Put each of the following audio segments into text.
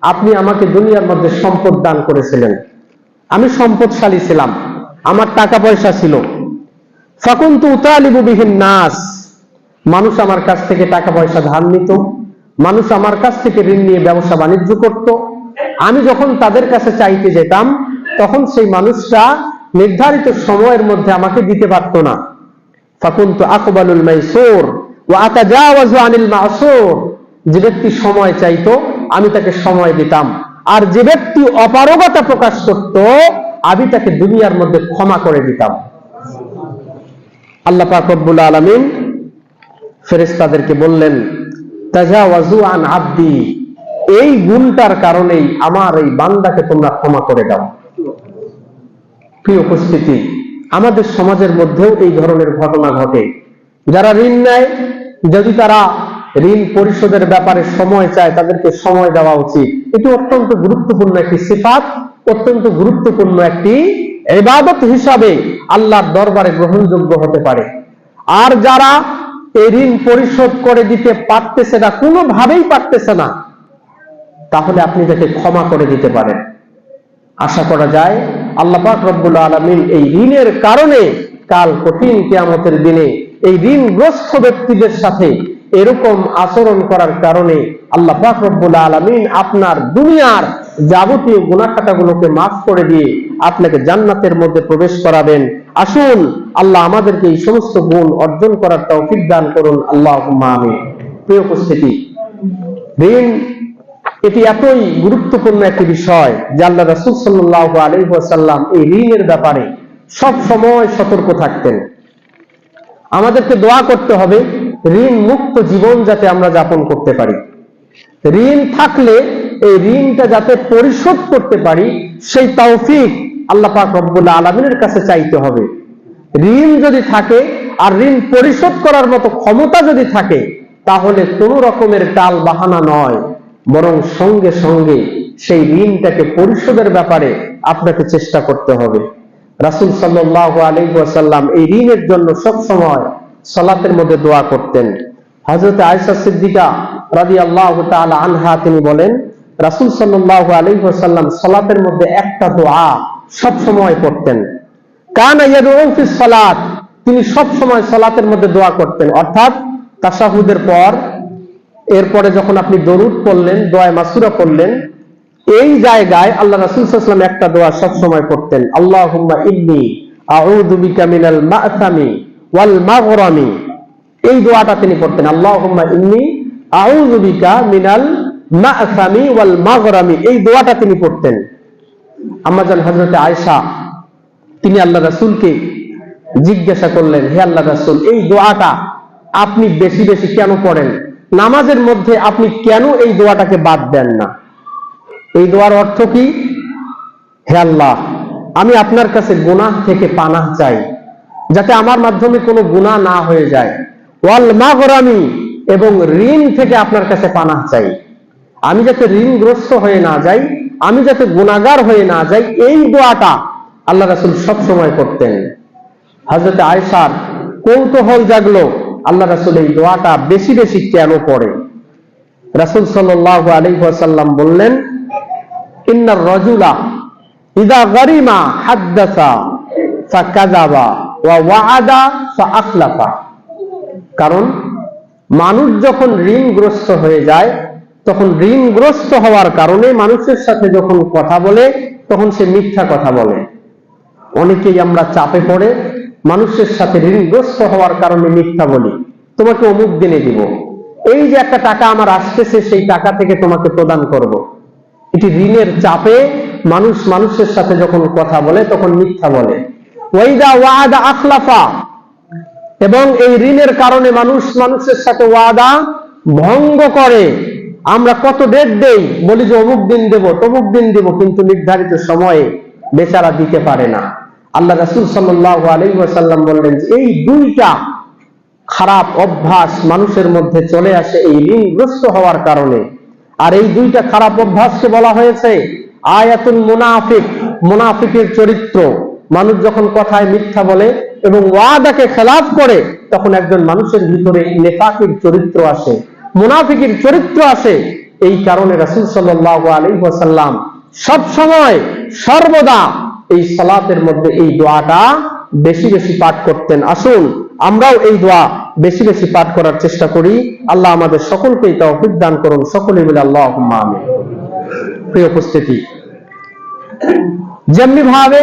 আপনি আমাকে দুনিয়ার মধ্যে সম্পদ দান করেছিলেন। আমি সম্পদশালী ছিলাম। আমার টাকা পয়সা ছিল। ফাকুন্তু উতালিবু বিহীন নাস। মানুষ আমার কাছ থেকে টাকা পয়সা ধার নিত। মানুষ আমার কাছ থেকে ঋণ নিয়ে ব্যবসা বাণিজ্য করত। আমি যখন তাদের কাছে চাইতে যেতাম, তখন সেই মানুষরা নির্ধারিত সময়ের মধ্যে আমাকে দিতে পারত না। ফাকুন্তু আকবালুল মাইসুর ওয়া আতাজাওয়াজু আনিল মাসুর। যে ব্যক্তি সময় চাইতো আমি তাকে সময় দিতাম। আর যে ব্যক্তি অপারগতা প্রকাশ করত, আমি তাকে দুনিয়ার মধ্যে ক্ষমা করে দিতাম। আল্লাহ পাক রব্বুল আলামিন ফেরেশতাদেরকে বললেন, তাজাওয়াজু আন আব্দি, এই গুণটার কারণেই আমার এই বান্দাকে তোমরা ক্ষমা করে দাও। প্রিয় উপস্থিতি, আমাদের সমাজের মধ্যেও এই ধরনের ঘটনা ঘটে। যারা ঋণ নেয়, যদি তারা ঋণ পরিশোধের ব্যাপারে সময় চায়, তাদেরকে সময় দেওয়া উচিত। এটি অত্যন্ত গুরুত্বপূর্ণ একটি সিফাত, অত্যন্ত গুরুত্বপূর্ণ একটি এবাদত হিসাবে আল্লাহর দরবারে গ্রহণযোগ্য হতে পারে। আর যারা এই ঋণ পরিশোধ করে দিতে পারতেছে না, কোনোভাবেই পারতেছে না, তাহলে আপনি তাকে ক্ষমা করে দিতে পারেন। আশা করা যায়, আল্লাহ পাক রব্বুল আলমিন এই ঋণের কারণে কাল কঠিন কেয়ামতের দিনে এই ঋণগ্রস্ত ব্যক্তিদের সাথে এরকম আচরণ করার কারণে আল্লাহ পাক রব্বুল আলমিন আপনার দুনিয়ার যাবতীয় গুণাখাটাগুলোকে মাফ করে দিয়ে আপনাকে জান্নাতের মধ্যে প্রবেশ করাবেন। আসুন, আল্লাহ আমাদেরকে এই সমস্ত গুণ অর্জন করার তৌফিক দান করুন। আল্লাহ আমি প্রিয় উপস্থিতি ঋণ এটি এতই গুরুত্বপূর্ণ একটি বিষয় যে আল্লাহ রসুল সাল্লাহ আলহাসাল্লাম এই ঋণের ব্যাপারে সব সময় সতর্ক থাকতেন। আমাদেরকে দোয়া করতে হবে ঋণ মুক্ত জীবন যাতে আমরা যাপন করতে পারি। ঋণ থাকলে এই ঋণটা যাতে পরিশোধ করতে পারি, সেই তৌফিক আল্লাহ পাক রব্বুল আলমিনের কাছে চাইতে হবে। ঋণ যদি থাকে আর ঋণ পরিশোধ করার মতো ক্ষমতা যদি থাকে, তাহলে কোন রকমের টাল বাহানা নয়, বরং সঙ্গে সঙ্গে সেই ঋণটাকে পরিশোধের ব্যাপারে আপনাকে চেষ্টা করতে হবে। রাসুল সাল্লাহ আলহাসাল্লাম এই ঋণের জন্য সব সময় সলাতের মধ্যে দোয়া করতেন। হজরত আয়সা সিদ্দিকা রাজি আল্লাহ আনহা তিনি বলেন, রাসুল সাল্লাহ আলহাসাল্লাম সলাতের মধ্যে একটা দোয়া সব সময় করতেন। কান সালাত, তিনি সব সময় সলাতের মধ্যে দোয়া করতেন। অর্থাৎ তাসাহুদের পর, এরপরে যখন আপনি দরুদ পড়লেন দোয়া মাসুরা পড়লেন, এই জায়গায় আল্লাহ রাসুলাম একটা দোয়া সব সময় করতেন আল্লাহ ইন্নি আউযু বিকা মিনাল মা'সামি ওয়াল মাগরামি। এই দোয়াটা তিনি পড়তেন আল্লাহ ইন্নি আউযু বিকা মিনাল মা'সামি ওয়াল মাগরামি। এই দোয়াটা তিনি পড়তেন। আমাজান হযরতে আয়েশা, তিনি আল্লাহ রাসূলকে জিজ্ঞাসা করলেন, হে আল্লাহ রাসূল, এই দোয়াটা আপনি বেশি বেশি কেন পড়েন? নামাজের মধ্যে আপনি কেন এই দোয়াটাকে বাদ দেন না? এই দোয়ার অর্থ কি? হে আল্লাহ, আমি আপনার কাছে গুনাহ থেকে পানাহ চাই। যাতে আমার মাধ্যমে কোনো গুনাহ না হয়ে যায়। ওয়াল মাগরামি এবং ঋণ থেকে আপনার কাছে পানাহ চাই। আমি যাতে ঋণগ্রস্ত হয়ে না যাই, আমি যাতে গুণাগার হয়ে না যাই, এই দোয়াটা আল্লাহ রাসুল সব সময় করতেন। হজরত আয়সার কৌতূহল জাগলো, আল্লাহ রাসুল এই দোয়াটা বেশি বেশি কেন পড়ে? রাসুল সাল্লাহ আলহাসাল্লাম বললেন, ইন্নার রজুলা ইদা গরিমা হাদ্দাসা ফাকাযাবা। কারণ মানুষ যখন ঋণগ্রস্ত হয়ে যায়, তখন ঋণগ্রস্ত হওয়ার কারণে মানুষের সাথে যখন কথা বলে, তখন সে মিথ্যা কথা বলে। অনেকেই আমরা চাপে পড়ে, মানুষের সাথে ঋণগ্রস্ত হওয়ার কারণে মিথ্যা বলি। তোমাকে অমুক দিনে দিব। এই যে একটা টাকা আমার আসতেছে, সেই টাকা থেকে তোমাকে প্রদান করব। এটি ঋণের চাপে মানুষ মানুষের সাথে যখন কথা বলে, তখন মিথ্যা বলে। ওয়াইদা ওয়াদা আখলাফা। এবং এই ঋণের কারণে মানুষ, মানুষের সাথে ওয়াদা ভঙ্গ করে। আমরা কত ডেট দেই? বলি যে অমুক দিন দেব, তমুক দিন দেব, কিন্তু নির্ধারিত সময়ে বেচারা দিতে পারে না। আল্লাহ রাসুল সাল্লাহ আলাইসাল্লাম বললেন এই দুইটা খারাপ অভ্যাস মানুষের মধ্যে চলে আসে এই ঋণগ্রস্ত হওয়ার কারণে। আর এই দুইটা খারাপ অভ্যাসকে বলা হয়েছে আয়াতুল মুনাফিক, মুনাফিকের চরিত্র। মানুষ যখন কথায় মিথ্যা বলে এবং ওয়াদাকে খেলাফ করে, তখন একজন মানুষের ভিতরে নেফাকির চরিত্র আসে, মুনাফিকের চরিত্র আসে। এই কারণে রাসূল সাল্লাল্লাহু আলাইহি ওয়াসাল্লাম সব সময় সর্বদা এই সালাতের মধ্যে এই দোয়াটা বেশি বেশি পাঠ করতেন। আসুন, আমরাও এই দোয়া বেশি বেশি পাঠ করার চেষ্টা করি। আল্লাহ আমাদের সকলকেই তৌফিক দান করুন। সকলে মিলে আমিন। প্রিয় উপস্থিতি যেমনি ভাবে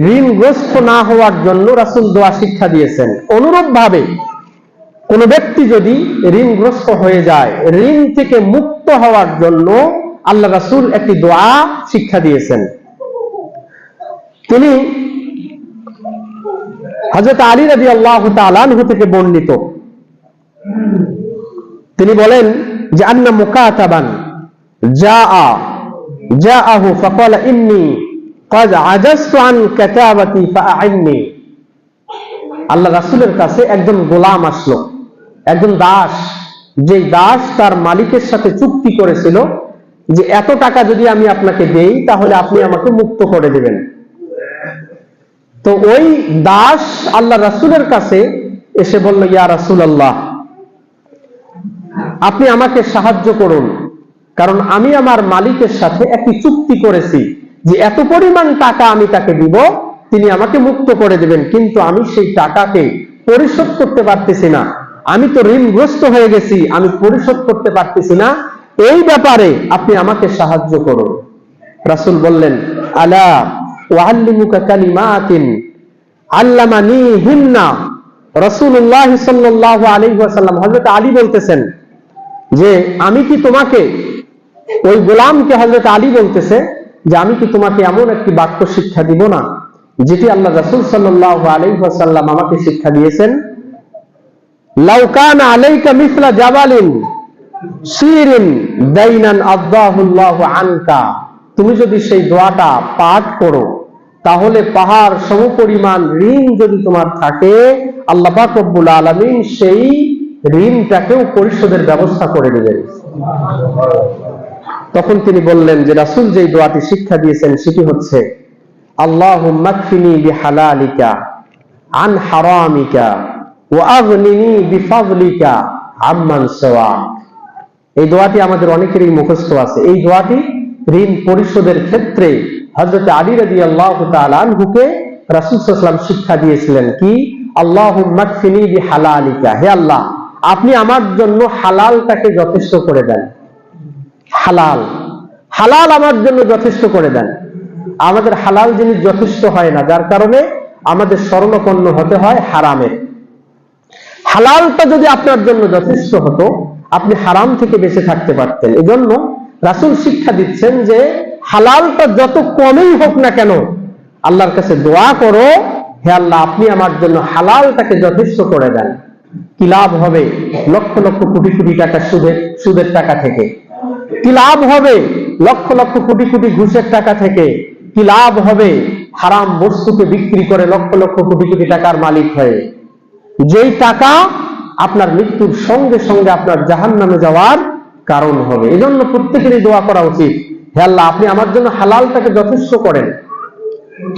ঋণগ্রস্ত না হওয়ার জন্য রাসূল দোয়া শিক্ষা দিয়েছেন। অনুরূপ ভাবে কোন ব্যক্তি যদি ঋণগ্রস্ত হয়ে যায়, ঋণ থেকে মুক্ত হওয়ার জন্য আল্লাহ রাসূল একটি দোয়া শিক্ষা দিয়েছেন। তিনি হযরত আলী রাদিয়াল্লাহু তাআলা আনহু থেকে বর্ণিত। তিনি বলেন যে, আন্না মুকাতাবান জাআ জাআহু ফাকালা ইন্নী কজ আজাসান কেতাবাতি ফাআইননি আল্লাহ রাসুলের কাছে একজন গোলাম আসলো, একজন দাস যে দাস তার মালিকের সাথে চুক্তি করেছিল যে এত টাকা যদি আমি আপনাকে দেই, তাহলে আপনি আমাকে মুক্ত করে দেবেন। তো ওই দাস আল্লাহ রাসুলের কাছে এসে বলল, ইয়া রাসুল আল্লাহ আপনি আমাকে সাহায্য করুন, কারণ আমি আমার মালিকের সাথে একটি চুক্তি করেছি। যে এত পরিমাণ টাকা আমি তাকে দিব, তিনি আমাকে মুক্ত করে দেবেন, কিন্তু আমি সেই টাকাকে পরিশোধ করতে পারতেছি না। আমি তো ঋণগ্রস্ত হয়ে গেছি, আমি পরিশোধ করতে পারতেছি না। এই ব্যাপারে আপনি আমাকে সাহায্য করুন। রাসূল বললেন, আলা ওয়াল্লিমুকা কালিমাতিন আল্লামানি হিন্না। রাসূলুল্লাহ সাল্লাল্লাহু আলাইহি ওয়াসাল্লাম, হযরত আলী বলতেছেন যে, আমি কি তোমাকে ওই গোলামকে হযরত আলী বলতেছে? যে আমি কি তোমাকে এমন একটি বাক্য শিক্ষা দিব না, যেটি আল্লাহ রাসূল সাল্লাল্লাহু আলাইহি আমাকে শিক্ষা দিয়েছেন? লাউ কানা আলাইকা মিসলা জাবালিন আনকা। তুমি যদি সেই দোয়াটা পাঠ করো, তাহলে পাহাড় সমপরিমাণ ঋণ যদি তোমার থাকে, আল্লাহ রব্বুল আলামিন সেই ঋণটাকেও পরিশোধের ব্যবস্থা করে দেবেন। তখন তিনি বললেন যে রাসূল যেই দোয়াটি শিক্ষা দিয়েছেন সেটি হচ্ছে, আল্লাহুম্মা কফিনি বিহালালিকা, আন হারামিকা, ওয়া আগনিনি বিফাদলিকা, আম্মান এই দোয়াটি আমাদের অনেকেরই মুখস্থ আছে। এই দোয়াটি ঋণ পরিশোধের ক্ষেত্রে হযরত আলী তাআলা আনহুকে রাসূল ওয়াসাল্লাম শিক্ষা দিয়েছিলেন কি, আল্লাহুম্মা কফিনি বিহালালিকা। হে আল্লাহ, আপনি আমার জন্য হালালটাকে যথেষ্ট করে দেন। হালাল। হালাল আমার জন্য যথেষ্ট করে দেন। আমাদের হালাল জিনিস যথেষ্ট হয় না, যার কারণে আমাদের স্মরণপন্ন হতে হয় হারামের হালালটা যদি আপনার জন্য যথেষ্ট হতো, আপনি হারাম থেকে বেঁচে থাকতে পারতেন। এজন্য রাসূল শিক্ষা দিচ্ছেন যে, হালালটা যত কমই হোক না কেন, আল্লাহর কাছে দোয়া করো, হে আল্লাহ, আপনি আমার জন্য হালালটাকে যথেষ্ট করে দেন। কি লাভ হবে? লক্ষ লক্ষ কোটি কোটি টাকা সুদের সুদের টাকা থেকে। কি লাভ হবে? লক্ষ লক্ষ কোটি কোটি ঘুষের টাকা থেকে কি লাভ হবে? হারাম বস্তুকে বিক্রি করে লক্ষ লক্ষ কোটি কোটি টাকার মালিক হয়ে। যেই টাকা আপনার মৃত্যুর সঙ্গে সঙ্গে আপনার জাহান নামে যাওয়ার কারণ হবে। এজন্য প্রত্যেকেরই দোয়া করা উচিত। হে আল্লাহ, আপনি আমার জন্য হালালটাকে যথেষ্ট করেন।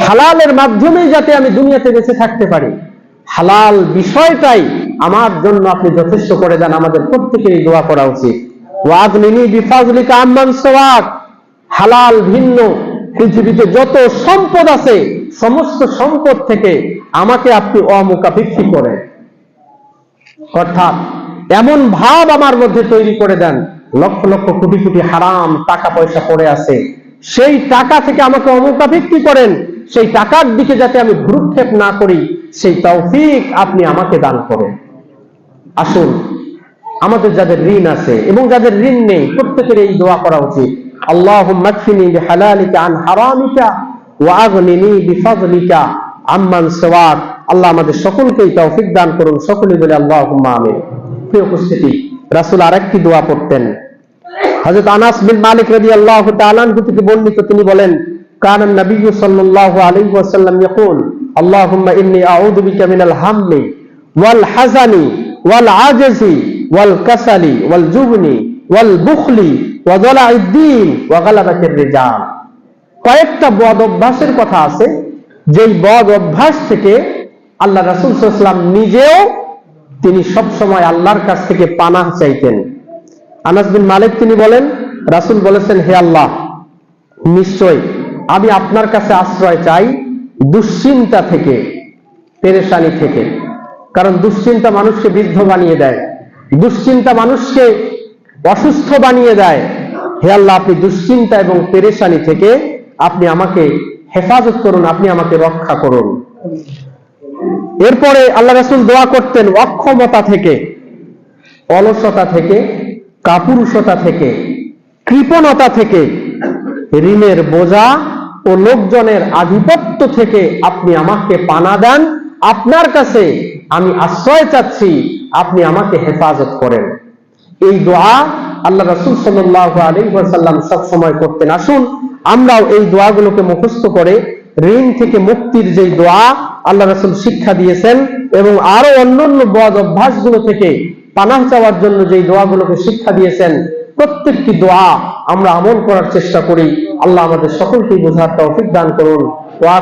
হালালের মাধ্যমেই যাতে আমি দুনিয়াতে বেঁচে থাকতে পারি। হালাল বিষয়টাই আমার জন্য আপনি যথেষ্ট করে দেন। আমাদের প্রত্যেকেরই দোয়া করা উচিত। ওয়াগনিনি বিফাজলিকা আম্মান সওয়াক হালাল, ভিন্ন। পৃথিবীতে যত সম্পদ আছে, সমস্ত সম্পদ থেকে আমাকে আপনি অমুখাপেক্ষী করেন। অর্থাৎ এমন ভাব আমার মধ্যে তৈরি করে দেন, লক্ষ লক্ষ কোটি কোটি হারাম টাকা পয়সা পড়ে আছে। সেই টাকা থেকে আমাকে অমুখাপেক্ষী করেন, সেই টাকার দিকে যাতে আমি ভ্রুক্ষেপ না করি, সেই তৌফিক আপনি আমাকে দান করেন। আসুন আমাদের যাদের ঋণ আছে এবং যাদের ঋণ নেই, প্রত্যেকের এই দোয়া করা উচিত। আল্লাহুম্মা কফিনি বিহালালিকা আন ওয়া আগনিনি আম্মান সিওয়াক। আল্লাহ আমাদের সকলকেই তৌফিক দান করুন। সকলে বলে আল্লাহুম্মা আমিন। প্রিয় উপস্থিতি, রাসূল আরেকটি দোয়া পড়তেন। হযরত আনাস বিন মালিক রাদিয়াল্লাহু তাআলা থেকে বর্ণিত তিনি বলেন, কান নবী সাল্লাল্লাহু আলাইহি ওয়াসাল্লাম ইয়াকুল, আল্লাহুম্মা ইন্নী আউযু বিকা মিনাল হাম্মি ওয়াল হাজানি ওয়াল আজজি ওয়াল কাসালি, ওয়াল জুবনি, ওয়াল বুখলি, ওয়া যালা'id দ্বীন ওয়া রিজাল। কয়েকটা বদ অভ্যাসের কথা আছে। যেই বদ অভ্যাস থেকে আল্লাহ রাসুল ওয়াসাল্লাম নিজেও তিনি সব সময় আল্লাহর কাছ থেকে পানাহ চাইতেন। আনাস বিন মালিক তিনি বলেন, রাসূল বলেছেন, হে আল্লাহ, নিশ্চয় আমি আপনার কাছে আশ্রয় চাই দুশ্চিন্তা থেকে, পেরেশানি থেকে। কারণ দুশ্চিন্তা মানুষকে বৃদ্ধ বানিয়ে দেয়। দুশ্চিন্তা মানুষকে অসুস্থ বানিয়ে দেয়। হে আল্লাহ, আপনি দুশ্চিন্তা এবং পেরেশানি থেকে আপনি আমাকে হেফাজত করুন, আপনি আমাকে রক্ষা করুন। এরপরে আল্লাহ রাসুল দোয়া করতেন অক্ষমতা থেকে, অলসতা থেকে, কাপুরুষতা থেকে, কৃপণতা থেকে, ঋণের বোঝা ও লোকজনের আধিপত্য থেকে আপনি আমাকে পানা দেন। আপনার কাছে আমি আশ্রয় চাচ্ছি। আপনি আমাকে হেফাজত করেন। এই দোয়া আল্লাহ রাসূল সাল্লাল্লাহু আলাইহি ওয়াসাল্লাম সব সময় করতেন। আসুন, আমরাও এই দোয়াগুলোকে মুখস্থ করে ঋণ থেকে মুক্তির যে দোয়া আল্লাহ রাসূল শিক্ষা দিয়েছেন এবং আরও অন্যান্য বদ অভ্যাসগুলো থেকে পানাহ চাওয়ার জন্য যে দোয়াগুলোকে শিক্ষা দিয়েছেন, প্রত্যেকটি দোয়া আমরা আমল করার চেষ্টা করি। আল্লাহ আমাদের সকলকে বোঝার তৌফিক দান করুন। দাওয়া